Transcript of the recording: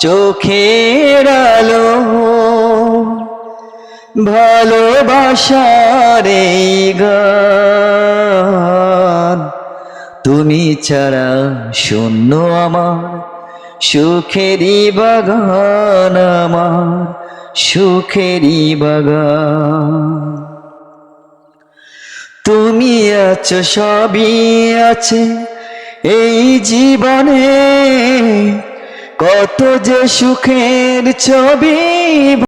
চোখের আলো, ভালোবাসার গান। তুমি ছাড়া শূন্য আমার, সুখেরই বাগান আমার, সুখেরই বাগান। তুমি আছো, সবই আছে এই জীবনে। কত যে সুখের ছবি